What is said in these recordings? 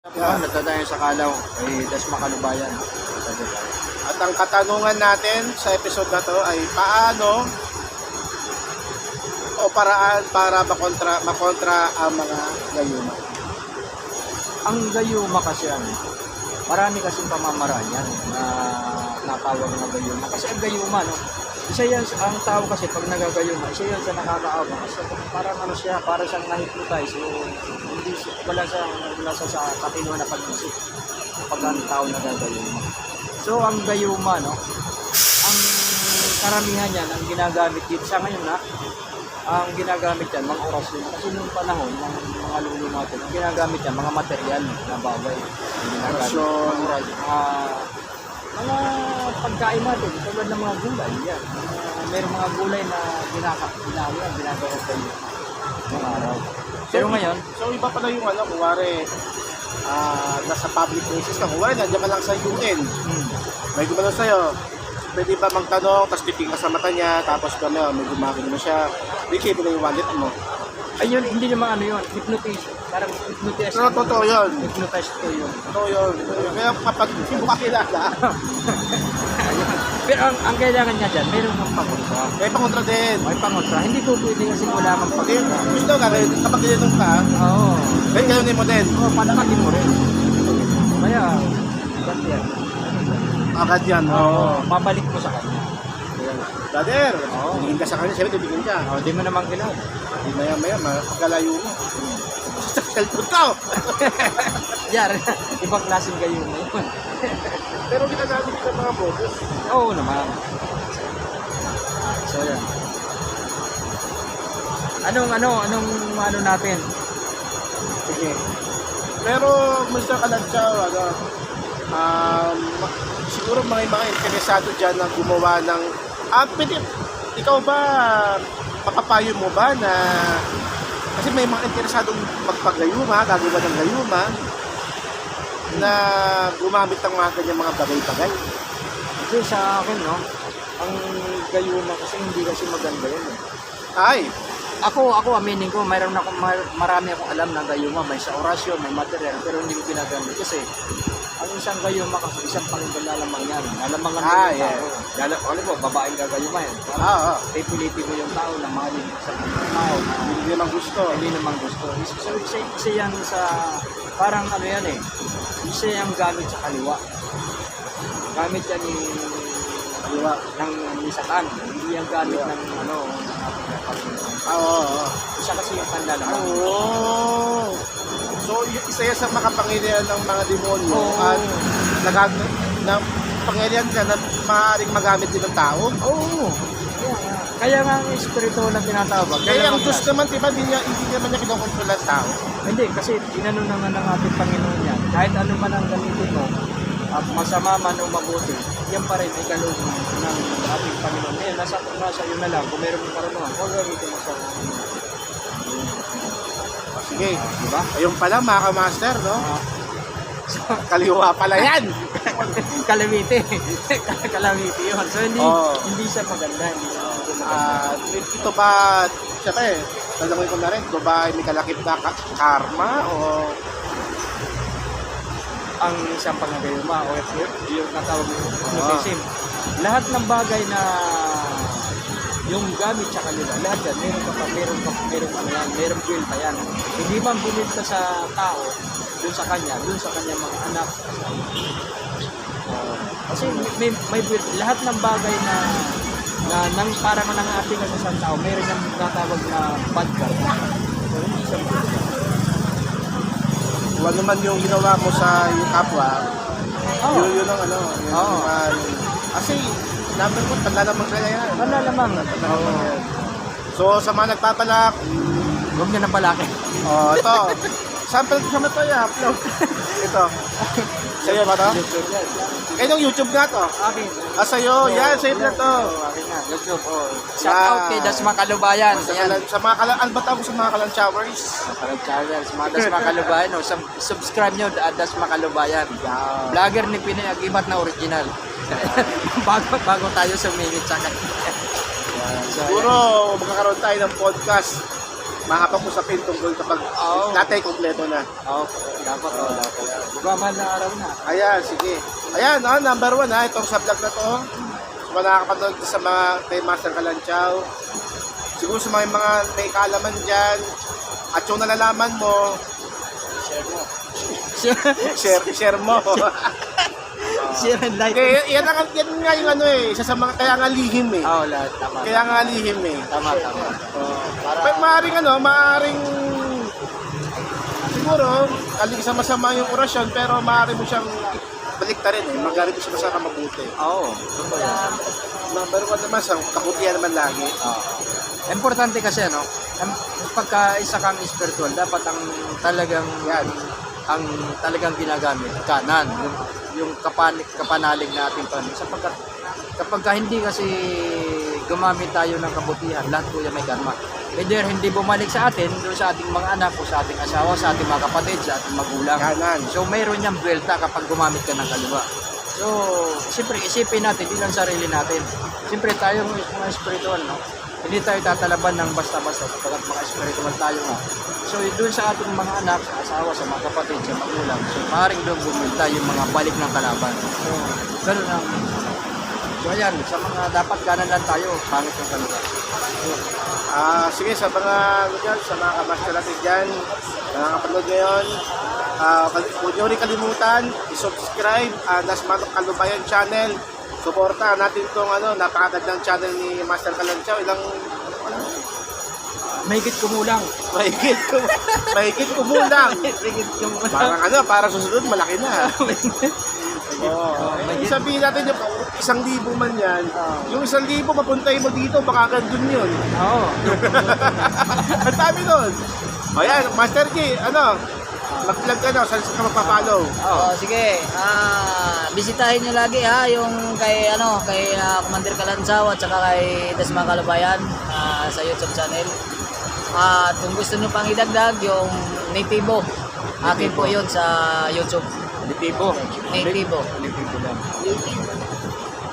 Yeah. Natadayan sa Kalaw, ay Dasma Kalubayan. At ang katanungan natin sa episode na to ay paano o paraan para makontra, makontra ang mga gayuma. Ang gayuma kasi ano, marami kasing pamamaraan yan na natawag na gayuma. Kasi ang gayuma, no, isa yan, ang tao kasi pag nagagayuma, isa yan sa nakakaawa. Kasi parang ano siya, parang siyang na-hypnotize. So, hindi siya, wala siya, wala siya sa katino na pag-isip pag ang tao nagagayuma. So, ang gayuma, no, ang karamihan yan, ang ginagamit dito sa ngayon na, ang ginagamit yan, mga orasyon. Kasi nung panahon, ng mga lulu natin, ang ginagamit yan, mga material na bagay. Ang ginagamit. Orasyon. Mga, oras- mga, pagkain natin, tulad ng mga gulay, yan. Mga, mayroong mga gulay na ginagawa, ginagawa kayo mga araw. Pero ngayon, So iba pala yung ano, kuwari, ah, nasa public places ka, kuwari, nandiyan ka lang sa UN, hmm, may gumano sa'yo, pwede ba magtanong, tapos titingin ka sa mata niya, tapos gano'n, may gumagano na siya, mo na yung wallet mo. Ayun, hindi naman ano yun, hypnotize. Parang hypnotize. Pero totoo yun. Hypnotize ko yun. Totoo yun. Kaya kapag hindi mo kakilala, Pero ang, ang kailangan niya dyan, meron kang pangontra. may pangontra din. May pangontra. Hindi po pwede kasi wala kang pangontra. gusto ka, kapag ginanong ka, Oo. may ganonin mo din. Oo, panakatin mo rin. Kaya, ba't yan? Agad yan. Oo. Mabalik mo sa kanya. Brother, Oo. tingin ka sa kanya, siyempre titingin ka. Oo, di mo naman kilala. Di maya maya, magkalayo mo. Cellphone ka. oh. Yar, ibang klaseng kayo na yun. Pero ginagamit ka mga boses. Oo naman. So, yan. Anong, ano, anong, ano natin? Sige. Pero, Mr. Kaladsaw, ano, um, siguro mga mga interesado dyan na gumawa ng, ah, pwede, ikaw ba, papapayo mo ba na, kasi may mga interesadong magpagayuma, gagawa ng gayuma, na gumamit ng mga ganyan mga bagay-bagay. Kasi sa akin, no, ang gayuma kasi hindi kasi maganda yun eh. Ay, Ako, ako aminin ko, mayroon ako mar- marami akong alam na gayuma, may sa orasyon, may material, pero hindi ko ginagamit kasi ang isang gayuma kasi isang panginggan lamang yan. Lalamangan mo Ah, yung yeah. tao. Lalo, alam mo, babaeng gagayuma yan. ah, ah, Pipilitin mo yung tao na mahalin sa tao na hindi naman gusto. hindi naman gusto. So, isa, isa yan sa, parang ano yan eh, isa yung gamit sa kaliwa. Gamit yan ni Kaliwa. ng ni Satan. Hindi yan gamit ng ano, ng. Ah, oo, oo. Isa kasi yung panlalaman. Oh. So, isa yan sa makapangyarihan ng mga demonyo Oo. at nagag na pangyarihan ka na maaaring magamit din ng tao. Oo. Kaya nga ang espiritu na tinatawag. Kaya ang Diyos naman, di ba, hindi, niya, hindi naman niya kinokontrol ang tao. Hindi, kasi inano naman ng ating Panginoon yan. Kahit ano man ang gamitin mo, at masama man o mabuti, yan pa rin ay kaloob ng ating Panginoon. Ngayon, nasa, nasa iyo na lang, kung meron mong karunungan, huwag gamitin mo sa O, sige. Di ba? Ayun pala, mga kamaster, no? Ah, Kaliwa pala yan. Kalamiti. Kalamiti yun. So, hindi, Oo. hindi siya maganda. Hindi siya maganda. At ito ba, siyempre, tatanungin ko na rin, ito ba ay may kalakip na ka- karma o ang isang pangagayuma o yung natawag mo hypnotism. Lahat ng bagay na yung gamit sa kanila, lahat yan, meron ka pa, meron ka, meron ano yan, meron build pa yan. Hindi man build ka sa tao, dun sa kanya, dun sa kanya mga anak. Uh, kasi may, may build, lahat ng bagay na na nang parang nang ating sa isang tao, meron yung natawag na bad card. So. Kung ano man yung ginawa mo sa yung kapwa, Oo. yun, yun ang ano, yun, Oo. yung, ah, yung- kasi, number one, panlalamang kaya yan. Wala lamang. Oo. So, sa mga nagpabalak, Huwag niya na palaki. oh, ito, sample ko sa mata ya, upload. ito. Sa'yo ba to? YouTube yan. Eh, YouTube nga to. Akin. Ah, sa'yo, yan, sa'yo na to. Akin na. YouTube. Oh. Shout out kay Dasma Kalubayan. Sa, Ayan. kalan, sa mga kalan, ano ba tawag sa mga kalan showers? Parang channel. Sa mga Dasma Kalubayan. Oh. Sub- subscribe nyo at Dasma Kalubayan. Vlogger ni Pinay Agimat na original. bago bago tayo sumingit sa kanya. Siguro, magkakaroon tayo ng podcast mahapang usapin tungkol kapag Oo. natay kompleto na. Oo, dapat, oh, dapat. Bugaman na araw na. Ayan, sige. Ayan, ah, number one ha, itong sa vlog na to. Sa mga nakakapanood sa mga kay Master Kalanchaw. Siguro sa mga, mga may kaalaman dyan. At yung nalalaman mo, Share mo. share, share mo. Share and like. Kaya yan, ang, yan nga yung ano eh, isa sa mga, kaya nga lihim eh. Oo, lahat. Tama. Kaya nga lihim eh. Tama, tama. Oh. Para, Pero maaaring ano, maaaring siguro, aling sama-sama yung orasyon, pero maaari mo siyang balik rin eh. Magaling mo siya masaka mabuti. oo. totoo yan. Number one naman sa kabutihan naman lagi. Oo. Importante kasi ano, ang pagka isa kang spiritual, dapat ang talagang Yan. Ang talagang ginagamit kanan yung yung kapanik kapanalig natin pa sapagkat kapag ka hindi kasi gumamit tayo ng kabutihan lahat po yan may karma either hindi bumalik sa atin doon sa ating mga anak o sa ating asawa sa ating mga kapatid sa ating magulang Kanan. So mayroon niyang buwelta kapag gumamit ka ng kaliwa. So, siyempre isipin natin, hindi lang sarili natin. Siyempre tayo mga spiritual, no? Hindi tayo tatalaban ng basta-basta sapagkat mga spiritual tayo nga. So, doon sa ating mga anak, sa asawa, sa mga kapatid, sa magulang, so maaaring doon bumilta yung mga balik ng kalaban. So, ganun ang So, ayan, sa mga dapat kanan lang tayo, pangit yung kaliwa. Ah, sige, sa mga, ano dyan, sa mga kamaster natin dyan, na nakapanood ngayon, kal- huwag niyo rin kalimutan, i-subscribe ang Das Manok Kalubayan channel. Suporta natin itong ano, napakagandang channel ni Master Kalanchaw. Ilang, Mahigit kumulang. mahigit, kum- mahigit kumulang. Mahigit kumulang. Parang ano, parang susunod, malaki na. Oo. Mahigit. Eh, sabihin natin yung isang libo man yan, Oo. yung isang libo, mapuntay mo dito, baka gandun yun. Oo. Ang dami nun. O yan, Master G, ano, mag-vlog ka na, saan ka magpa-follow? Oo. Oh, sige. Ah, bisitahin niyo lagi ha yung kay ano, kay ah, Commander Kalansaw at saka kay Dasma Kalubayan ah, sa YouTube channel. At kung gusto niyo pang idagdag yung Nativo, akin po 'yun sa YouTube. Nitibo. Nativo. Nitibo lang.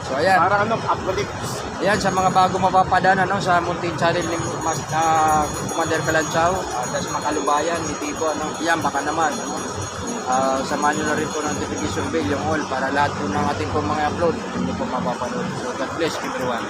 So ayan, Parang ano, apocalypse. ayan sa mga bago mapapadaan ano, sa Munting Channel ni Mas, ah, Commander Kalanchaw, uh, sa mga kalubayan, Nitibo, ano, yan baka naman. Ano, Ah, samahan nyo na rin po ng notification bell yung all para lahat po ng ating po mga upload hindi po mapapanood. So God bless everyone.